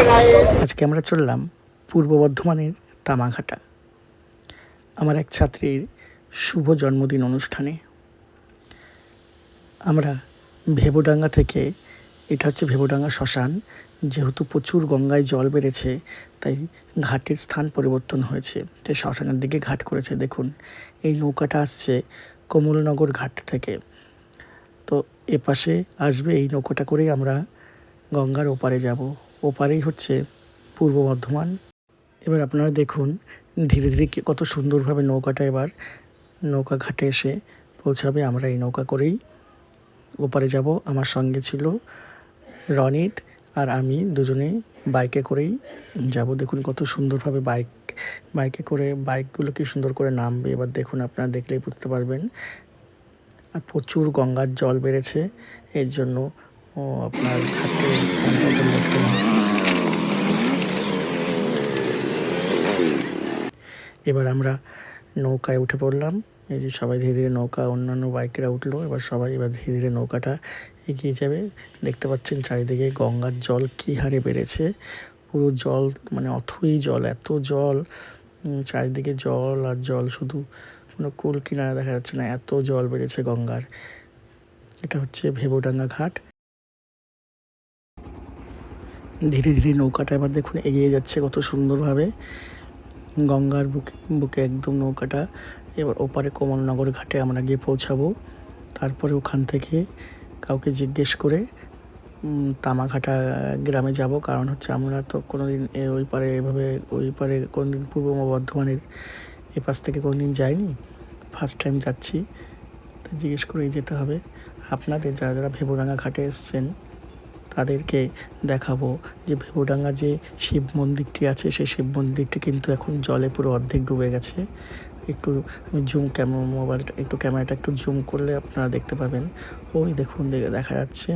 আজকে আমরা চললাম পূর্ব বর্ধমানের তামাঘাটা। আমার এক ছাত্রীর শুভ জন্মদিন অনুষ্ঠানে। আমরা ভেবুডাঙ্গা থেকে, এটা হচ্ছে ভেবুডাঙ্গা শ্মশান, যেহেতু প্রচুর গঙ্গায় জল বেড়েছে, তাই ঘাটের স্থান পরিবর্তন হয়েছে। তাই শ্মশানের দিকে ঘাট করেছে। দেখুন, এই নৌকাটা আসছে কমলনগর ঘাট থেকে। তো এপাশে আসবে এই নৌকাটা করেই আমরা গঙ্গার ওপারে যাব। ওপারেই হচ্ছে পূর্ব বর্ধমান। এবার আপনারা দেখুন, ধীরে ধীরে কত সুন্দরভাবে নৌকাটা এবার নৌকা ঘাটে এসে পৌঁছাবে। আমরা এই নৌকা করেই ওপারে যাব। আমার সঙ্গে ছিল রনিত আর আমি দুজনেই বাইকে করেই যাব। দেখুন কত সুন্দরভাবে বাইক, বাইকে করে বাইকগুলো কি সুন্দর করে নামবে। এবার দেখুন আপনারা দেখলেই বুঝতে পারবেন। আর প্রচুর গঙ্গার জল বেড়েছে। এর জন্য ও আপনার এবার আমরা নৌকায় উঠে পড়লাম। এই যে সবাই ধীরে ধীরে নৌকা, অন্যান্য বাইকেরা উঠল। এবার সবাই এবার ধীরে ধীরে নৌকাটা এগিয়ে যাবে। দেখতে পাচ্ছেন চারিদিকে গঙ্গার জল কী হারে বেড়েছে। পুরো জল মানে অথই জল, এত জল। চারিদিকে জল আর জল শুধু কোনো কুল কিনারা দেখা যাচ্ছে না। এত জল বেড়েছে গঙ্গার। এটা হচ্ছে ভেবুডাঙ্গা ঘাট। ধীরে ধীরে নৌকাটা এবার দেখুন এগিয়ে যাচ্ছে কত সুন্দরভাবে। গঙ্গার বুকে বুকে একদম নৌকাটা এবার ওপারে কমলনগর ঘাটে আমরা গিয়ে পৌঁছাবো। তারপরে ওখান থেকে কাউকে জিজ্ঞেস করে তামাঘাটা গ্রামে যাব। কারণ হচ্ছে আমরা তো কোনোদিন এ ওই পারে এভাবে, ওই পারে কোনোদিন পূর্ব বর্ধমানের এ পাশ থেকে কোনোদিন যাইনি। ফার্স্ট টাইম যাচ্ছি। তো জিজ্ঞেস করেই যেতে হবে। আপনাদের যারা যারা ভেবুডাঙ্গা ঘাটে এসছেন তাদেরকে দেখাবো যে ভেবুডাঙ্গা যে শিব মন্দিরটি আছে, সেই শিব মন্দিরটি কিন্তু এখন জলে পুরো অর্ধেক ডুবে গেছে। একটু আমি জুম ক্যামেরা মোবাইলটা একটু ক্যামেরাটা একটু জুম করলে আপনারা দেখতে পাবেন। ওই দেখুন দেখা যাচ্ছে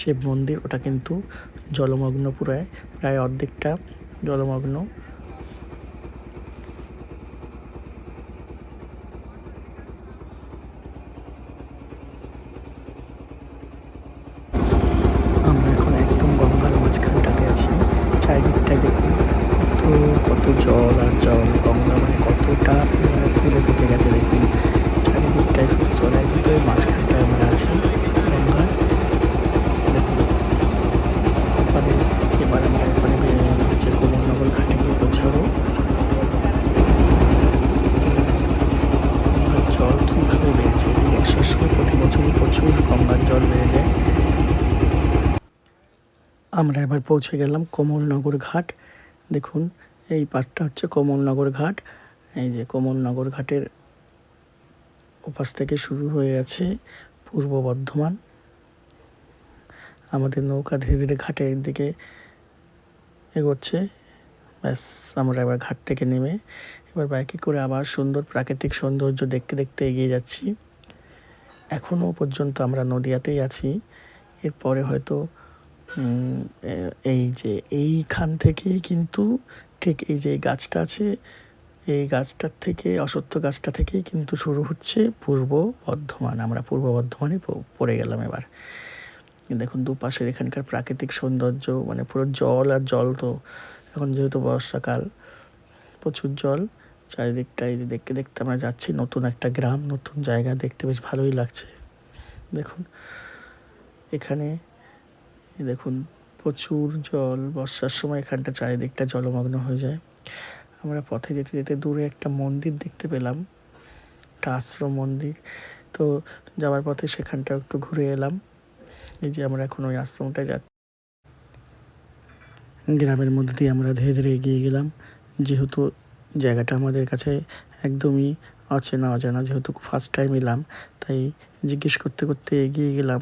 শিব মন্দির, ওটা কিন্তু জলমগ্ন পুরায়, প্রায় অর্ধেকটা জলমগ্ন আমরা এখন একদম গঙ্গার মাঝখানটাতে আছি চারিদিকটায় দেখুন কত জল আর জল গঙ্গা মানে কতটা মানে ফুলে ফুটে গেছে দেখুন। চারিদিকটায় শুধু জল, একদম মাঝখানটায় আমরা আছি দেখুন এবার আমরা হচ্ছে কোমরনগর ঘাটে গিয়ে পৌঁছাবো। জল কীভাবে বেড়েছে? বর্ষার সময় প্রতি বছরই প্রচুর গঙ্গার জল বেড়ে যায়। আমরা এবার পৌঁছে গেলাম কমলনগর ঘাট। দেখুন এই পাশটা হচ্ছে কমলনগর ঘাট। এই যে কমলনগর ঘাটের ওপাশ থেকে শুরু হয়ে গেছে পূর্ব বর্ধমান। আমাদের নৌকা ধীরে ধীরে ঘাটের দিকে এগোচ্ছে। ব্যাস, আমরা এবার ঘাট থেকে নেমে এবার বাইকে করে আবার সুন্দর প্রাকৃতিক সৌন্দর্য দেখতে দেখতে এগিয়ে যাচ্ছি। এখনও পর্যন্ত আমরা নদিয়াতেই আছি। এরপরে হয়তো এই যে এইখান থেকেই কিন্তু ঠিক এই যে এই গাছটা আছে, এই গাছটার থেকে অসত্য গাছটা থেকেই কিন্তু শুরু হচ্ছে পূর্ব বর্ধমান। আমরা পূর্ব বর্ধমানে পড়ে গেলাম এবার। দেখুন দুপাশের এখানকার প্রাকৃতিক সৌন্দর্য মানে পুরো জল আর জল তো, এখন যেহেতু বর্ষাকাল, প্রচুর জল চারিদিকটাই দেখতে দেখতে আমরা যাচ্ছি, নতুন একটা গ্রাম, নতুন জায়গা দেখতে বেশ ভালোই লাগছে। দেখুন, এখানে দেখুন, প্রচুর জল, বর্ষার সময় এখানটা চারিদিকটা জলমগ্ন হয়ে যায়। আমরা পথে যেতে যেতে দূরে একটা মন্দির দেখতে পেলাম, একটা আশ্রম মন্দির। তো যাওয়ার পথে সেখানটা একটু ঘুরে এলাম। এই যে আমরা এখন ওই আশ্রমটায় যাচ্ছি। গ্রামের মধ্যে দিয়ে আমরা ধীরে ধীরে এগিয়ে গেলাম। যেহেতু জায়গাটা আমাদের কাছে একদমই অচেনা অজানা যেহেতু ফার্স্ট টাইম এলাম, তাই জিজ্ঞেস করতে করতে এগিয়ে গেলাম।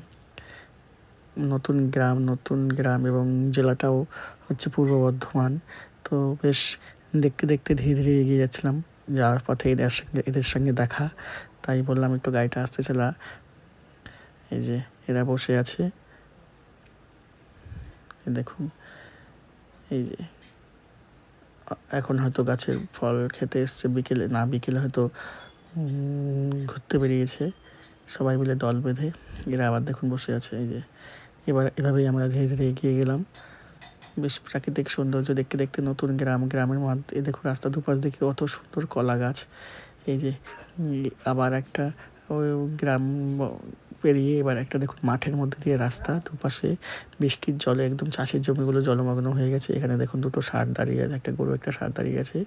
নতুন গ্রাম নতুন গ্রাম এবং জেলাটাও হচ্ছে পূর্ব বর্ধমান। তো বেশ দেখতে দেখতে ধীরে ধীরে এগিয়ে যাচ্ছিলাম। যাওয়ার পথে এদের সঙ্গে এদের সঙ্গে দেখা। তাই বললাম, একটু গাড়িটা আসতে চলা। এই যে এরা বসে আছে। দেখুন। এই যে। এখন হয়তো গাছের ফল খেতে এসছে। বিকেলে, না, বিকেলে হয়তো ঘুরতে বেরিয়েছে। সবাই মিলে দল বেঁধে এরা আবার দেখুন বসে আছে। এই যে এবার এভাবেই আমরা ধীরে ধীরে এগিয়ে গেলাম। বেশ প্রাকৃতিক সৌন্দর্য দেখতে দেখতে নতুন গ্রাম, গ্রামের মধ্যে এই দেখো রাস্তা দুপাশ দেখে অত সুন্দর কলা গাছ। এই যে আবার একটা গ্রাম পেরিয়ে এবার একটা দেখুন মাঠের মধ্যে দিয়ে রাস্তা দুপাশে। বৃষ্টির জলে একদম চাষের জমিগুলো জলমগ্ন হয়ে গেছে। এখানে দেখুন দুটো সার দাঁড়িয়ে আছে, একটা গরু, একটা সার দাঁড়িয়ে আছে।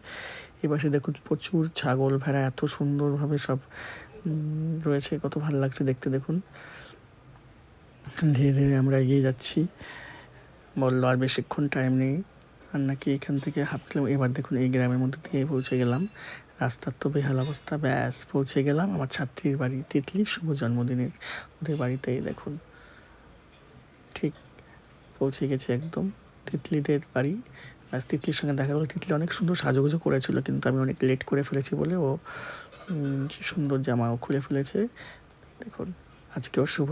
এপাশে দেখুন প্রচুর ছাগল ভেড়া, এত সুন্দরভাবে সব রয়েছে, কত ভালো লাগছে দেখতে দেখুন। ধীরে ধীরে আমরা এগিয়ে যাচ্ছি। বলল, আর বেশিক্ষণ টাইম নেই। আর নাকি এখান থেকে হাফ কিলো এবার দেখুন, এই গ্রামের মধ্যে দিয়ে পৌঁছে গেলাম। রাস্তার তো বেহাল অবস্থা। ব্যাস, পৌঁছে গেলাম আমার ছাত্রীর বাড়ি। তিতলি শুভ জন্মদিনের ওদের বাড়িতেই দেখুন। ঠিক পৌঁছে গেছে একদম। তিতলিদের বাড়ি। ব্যাস, তিতলির সঙ্গে দেখা গেলো তিতলি অনেক সুন্দর সাজুগুজু করেছিল, কিন্তু আমি অনেক লেট করে ফেলেছি বলে ও সুন্দর জামাও খুলে ফেলেছে। দেখুন আজকে ওর শুভ